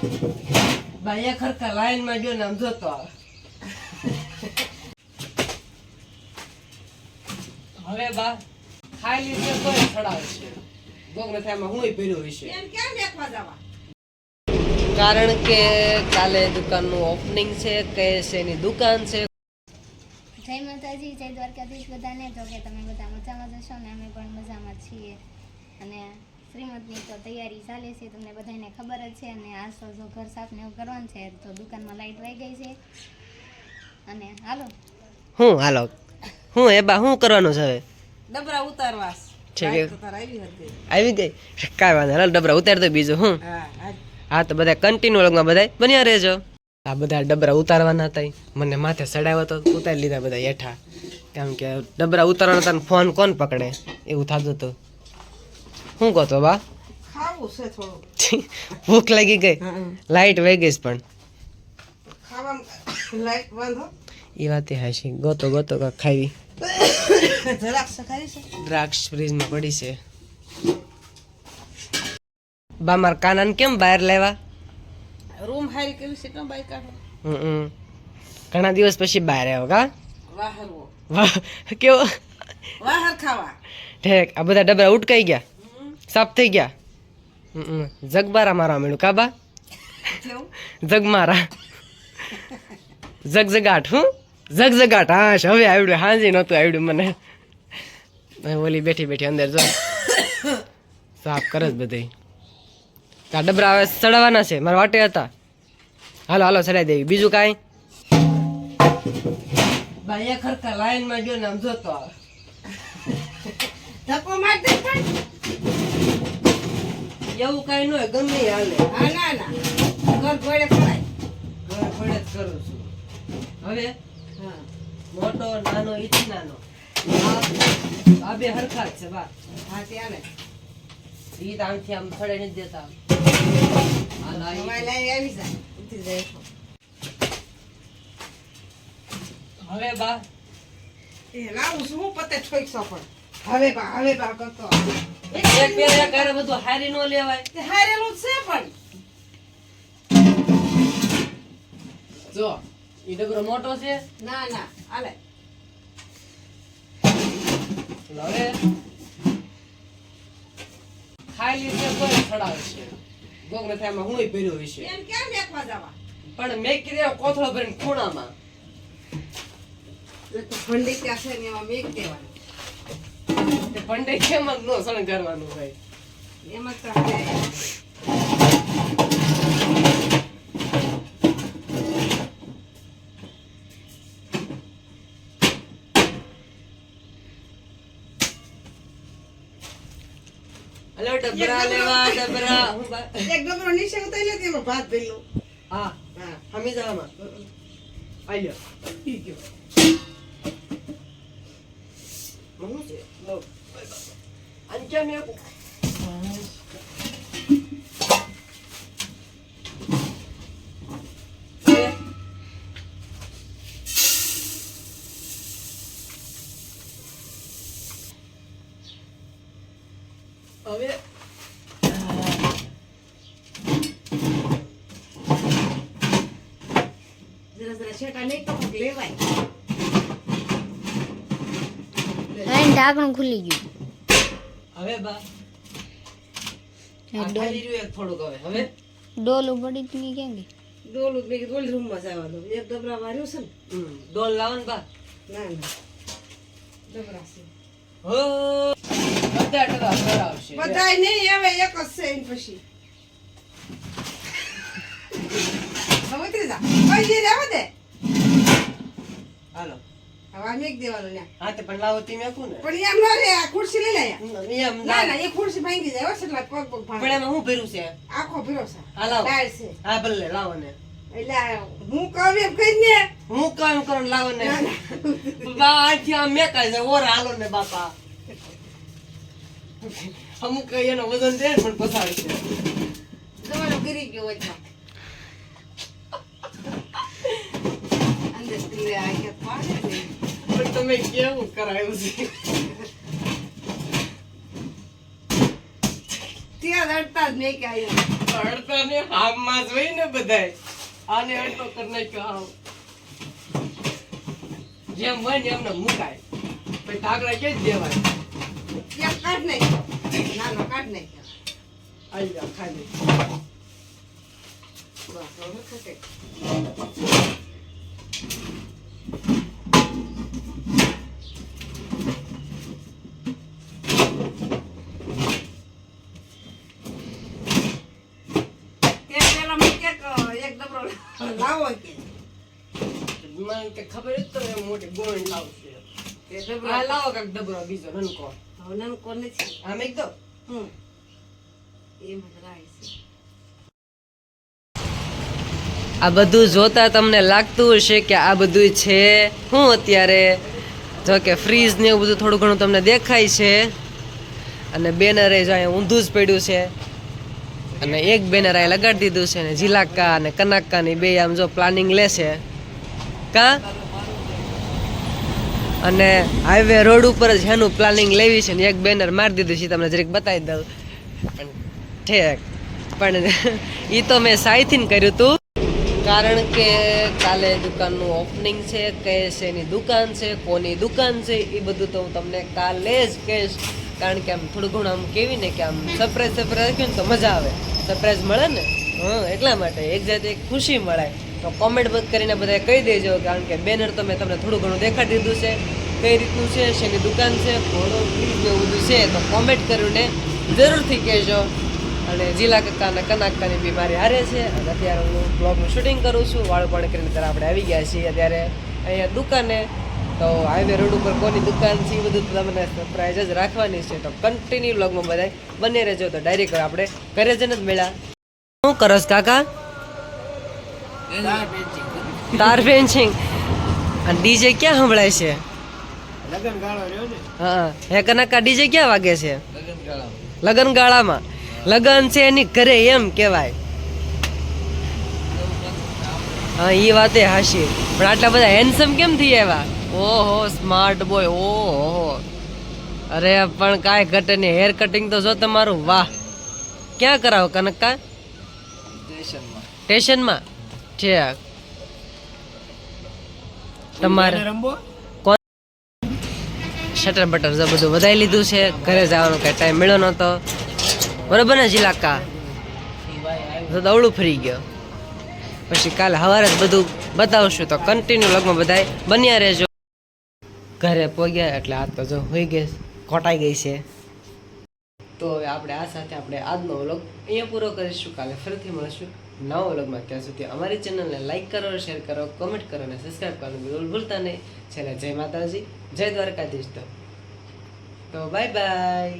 બાયા ખરખા લાઈનમાં જો નામ જોતો હવે બા ખાઈ લીધે તોય ખડાવ છે. હશે. કારણ કે કાલે દુકાનનું ઓપનિંગ છે કે એની દુકાન છે? જય માતાજી જય દ્વારકાધીશ બધાને. તો કે તમે બધા મજામાં જશો ને? અમે પણ મજામાં છીએ. અને શ્રીમદની તો તૈયારી ચાલે છે તમને બધાને ખબર જ છે અને આ જો ઘર સાફ ને એવું કરવાનું છે તો દુકાનમાં લાઈટ વહી ગઈ છે. અને હાલો. હું હાલો. હું એ બા હું કરવાનું છે હવે? ડબરા ઉતારવા છે. તો આવી ગઈ? કાંઈ વાંધો હાલ ડબરા ઉતાર દો બીજું હું. હા તો બધા કન્ટિન્યુ લગમાં બધા બન્યા રહેજો. આ બધા ડબરા ઉતારવાના હતા મને માથે ચડાવ્યો તો ઉતારી લીધા બધા હેઠા. કેમ કે ડબરા ઉતારવાના હતા ફોન કોણ પકડે? એવું થતું હતું. શું કહો તો બા? ખાવું છે થોડું ભૂખ લાગી ગઈ. લાઈટ વહી ગઈ પણ. લાઈટ બંધ એ વાત હાશી ગોતો ગોતો કાંઈક ખાવી દ્રાક્ષ ફ્રીજમાં પડી છે. બા માર કાનાને કેમ બહાર લેવા રૂમ હારી કેવી છે તો બાઈ કાઢો. ઘણા દિવસ પછી બહાર આવ્યો કા? વાહરવો. વાહ કેવો? વાહર ખાવા. ઠેક આ બધા ડબરા ઉટકાઈ ગયા. સાફ થઈ ગયા. જગબારા મારવા મેળું કાબા? જગમારા. જગજગાટ હું જગજગાટ. હા હવે આવડ્યું. હાંજી નહોતું આવડ્યું મને. ઓલી બેઠી બેઠી અંદર જો. સાફ કરે જ બધી આ ડબરા હવે ચડાવવાના છે. મારા વાટે હતા. હાલો હાલો, ચડાવી દેવી. બીજું કાંઈ? ભાઈ ખરખા લાઈનમાં ગયો ને આમ જોતો આવે. ધક્કો માર દે કઈ એવું કાંઈ ન હોય ગમે હાલે. હા ના ના. ઘર ગોળે ખવાય. ઘર પડે જ કરું છું. હવે હા. મોટો નાનો ઈથી નાનો. આ બે હરખા જ છે બા. હા ત્યાં ને ઈ તો આમથી આમ ફળે નથી દેતા. આ લાઈ. આવી જાય. હવે બા. એ લાવું છું હું પતે ઠોકશો પણ હવે બા હવે બા કરતો એક બે એક હારે બધું હારી નો લેવાય. તે હારેલું છે પણ. જો ઈ ડગરો મોટો છે. ના ના આલે હવે ખાઈ લીધે કોઈ ચડાવે છે. ગોગને થાયમાં હુંય પહેર્યો વિશે એમ કેમ દેખવા જવા? પણ મેં કીધું કોથળો ભરીને ખૂણામાં. તો ભંડી ક્યાં છે ને એમાં મેક દેવાની. પંડે કેમ જ નો શણગારવાનું હોય? એમાં તો હલો ડબરા લેવા ડબરા. એક ડબરો નીચે ઉતારી લેતી એમાં ભાત ભરેલું હા હા હમી જામાં આલ્યો. પી ગયો. હું છે લો આન કેમ એક હવે જરા જરા છેટા નહીં તો લેવાય હવે ઢાંકણું ખુલી ગયું. હવે બા. ડોલું. ડોલ ડોલ પડી કેમ કે? ડોલું મેં કીધું ઓલી રૂમમાં જવા દો. એક ડબરા વાર્યું છે ને? ડોલ લાવો બા. ના ના. ડબરા છે. હો. બધા ટકા કરાવશે બધાય નહીં હવે એક જ છે એની પછી. હવે જા. દે? હાલો. હવે આ દેવાનું ન્યા હા તે પણ લાવો ને. પણ એમ ના રે આ ખુરશી લઈ લે. એમ ના ના ના એ ખુરશી ભાંગી જાય હો એટલે પગ પગ પણ એમાં હું ભર્યું છે? આખો ભરોસા હા લાવો. ડાળ છે. હા ભલે લાવો ને. એટલે આ હું કહું એમ કહીને હું કામ કરું લાવો ને. ના ના. બા આથી આમ મેકાય છે ઓર હાલો ને બાપા. અમુક એનો વજન દે ને પણ પસાર છે. તમારો ગીરી ગયો વચમાં થી આ કે પાડે ને પણ તમે કેવું કરાયું છે ત્યાં રડતા જ નહીં કે આવ્યું અડતા ને હામમાં જ હોય ને બધાય આને અડતો કર નાખ્યો હાવ જેમ હોય ને એમને મુકાય પછી ઢાકડા કે જ દેવાય એક કાઢ નાખ્યો નાનો કાઢ નાખ્યો આવી જાવ ખાલી બસ હવે તે પેલા મેં ક્યાંક એક ડબરો લાવો કે. મને કે ખબર જ તો મોટી ગોળ લાવશે. તે ડબરો. આ લાવો કાંઈક ડબરો બીજો નનકો હવે નાનકો નથી. આમ એક દો હમ એમ જ છે. આ બધું જોતા તમને લાગતું હશે કે આ બધું છે હું અત્યારે? જો કે ફ્રીજ ને એવું બધું થોડું ઘણું તમને દેખાય છે. અને બેનરે જો અહીંયા ઊંધું જ પડ્યું છે. અને એક બેનર અહીં લગાડી દીધું છે ને જીલાકા અને કનાકાની બે આમ જો પ્લાનિંગ લેશે. કા? અને હાઈવે રોડ ઉપર જ એનું પ્લાનિંગ લેવી છે ને એક બેનર મારી દીધું છે તમને જરીક બતાવી દઉં. ઠેક. પણ એ તો મેં સાઈથીન કર્યું હતું કારણ કે કાલે દુકાનનું ઓપનિંગ છે છે એની દુકાન છે, કોની દુકાન છે એ બધું તો હું તમને કાલે જ કહીશ. કારણ કે આમ થોડું ઘણું આમ કેવી ને કે આમ સરપ્રાઈઝ સરપ્રાઈઝ રાખ્યું ને તો મજા આવે. સરપ્રાઈઝ મળે ને? હા, એટલા માટે. એક જાતે એક ખુશી મળે તો કોમેન્ટ કરીને બધા કહી દેજો, કારણ કે બેનર તો મેં તમને થોડું ઘણું દેખાડી દીધું છે. કઈ રીતનું છે? શેની દુકાન છે? ઘોડો ફ્રીજ એવું બધું છે તો કોમેન્ટ કરીને જરૂરથી કહેજો. અને જીલા કાકા અને કના બીમારી હારે છે. અને અત્યારે હું બ્લોગનું શૂટિંગ કરું છું. વાળું પણ કરીને ત્યારે આપણે આવી ગયા છીએ અત્યારે અહીંયા દુકાને. તો હાઈવે રોડ ઉપર કોની દુકાન છે એ બધું તમને સરપ્રાઈઝ જ રાખવાની છે. તો કન્ટિન્યુ લોગમાં બધા બને રહેજો. તો ડાયરેક્ટ આપણે ઘરે જ જ મળ્યા શું કરસ કાકા? તાર ફેન્સિંગ અને ડીજે ક્યાં સંભળાય છે? હા હે કનાકા ડીજે ક્યાં વાગે છે? લગન ગાળામાં. લગન છે એની ઘરે એમ કહેવાય. હા એ વાતે હાશી. પણ આટલા બધા હેન્ડસમ કેમ થઈ આવ્યા? ઓહો સ્માર્ટ બોય ઓહો. અરે પણ કાંઈ ઘટે નહીં. હેર કટિંગ તો જો તમારું વાહ. ક્યાં કરાવો કનકા સ્ટેશનમાં. છે. તમારે શટર બટર જો બધું વધારી લીધું છે. ઘરે જવાનો કઈ ટાઈમ મળ્યો નહોતો. બરોબર ને જીલાકા તો દવડું ફરી ગયો. પછી કાલે સવારે જ બધું બતાવશું તો કન્ટિન્યુ લગમાં બધાય બન્યા રહેજો. ઘરે પહોંચ્યા એટલે આ તો જો હોઈ ગઈ, ખોટાઈ ગઈ છે. તો હવે આપણે આ સાથે આપણે આજનો વ્લોગ અહીંયા પૂરો કરીશું. કાલે ફરીથી મળશું નવા વ્લોગમાં. ત્યાં સુધી અમારી ચેનલને લાઇક કરો, શેર કરો, કોમેન્ટ કરો અને સબસ્ક્રાઈબ કરવાનું બિલકુલ ભૂલતા નહીં. છેલ્લે જય માતાજી, જય દ્વારકાધીશ તો. તો બાય બાય.